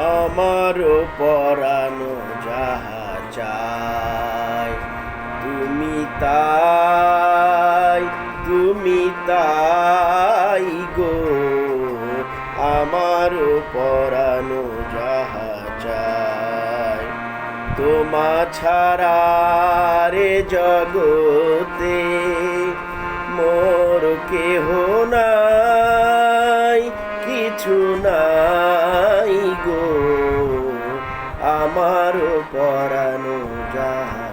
আমার পরানো যাহা চাই, তুমি তাই তুমি তাই গো। আমার পরানো যাহা চাই, তোমা ছাড়া রে জগতে মোর কেহ নাই, কিছু নাই। আমার পরানো যাহা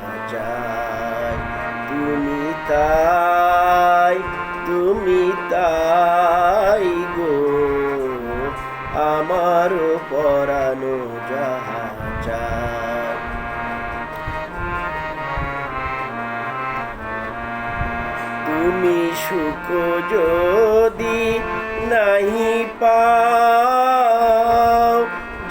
তুমি তাই তুমি তাই গো। আমার পরানো যাহা চাই। তুমি সুখ যদি নাহি পাও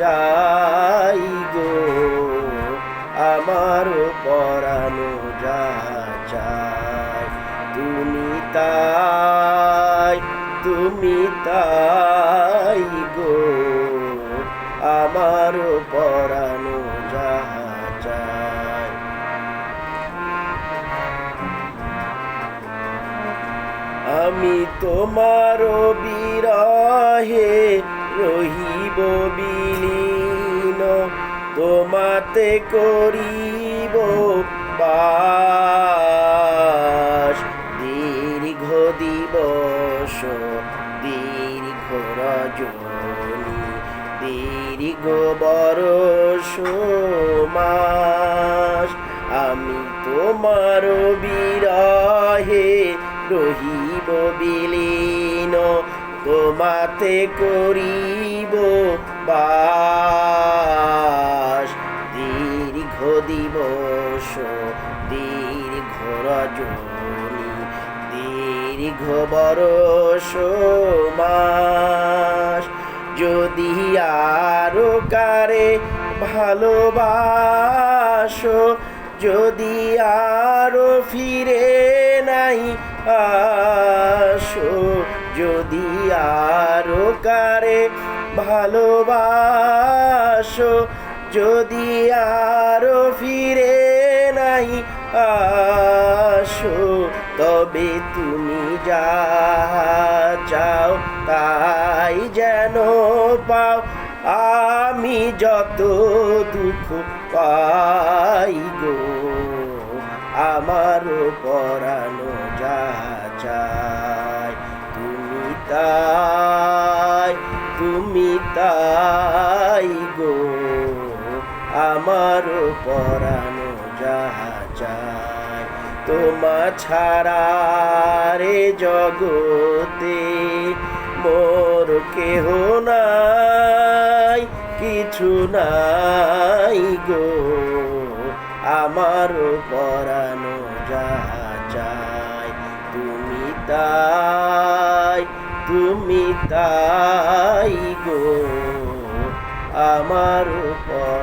চাই গো, আমার পরানো যা চাই। তুমি তাই তুমি তাই গো, আমার পরানো যা চাই। আমি তোমার বিরহে রহিব বিলীন, তোমাতে করিব বাস। দীর্ঘ দিবস, দীর্ঘ রজনী, দীর্ঘ বরষ মাস। আমি তোমার বিরহে রহিব বিলীন। তোমাতে করিব বাস। দীর্ঘ দিবস, দীর্ঘ রজনী, দীর্ঘ বরষ মাস। যদি আরও কারে ভালোবাসো, যদি আরও ফিরে নাই আসো, যদি আরও কারে ভালোবাসো। যদি আরও ফিরে নাই আসো, তবে তুমি যা চাও তাই যেন পাও। আমি যত দুঃখ পাই গো আমার পরানো যা চাই তুমি তাই, তুমি তাই গো। আমার পরানো যাহা তোমা ছাড়া রে জগতে মোর কেহ নাই, কিছু নাই গো। আমার পরানো যাহা তুমি তাই তুমি তাই গো আমার যা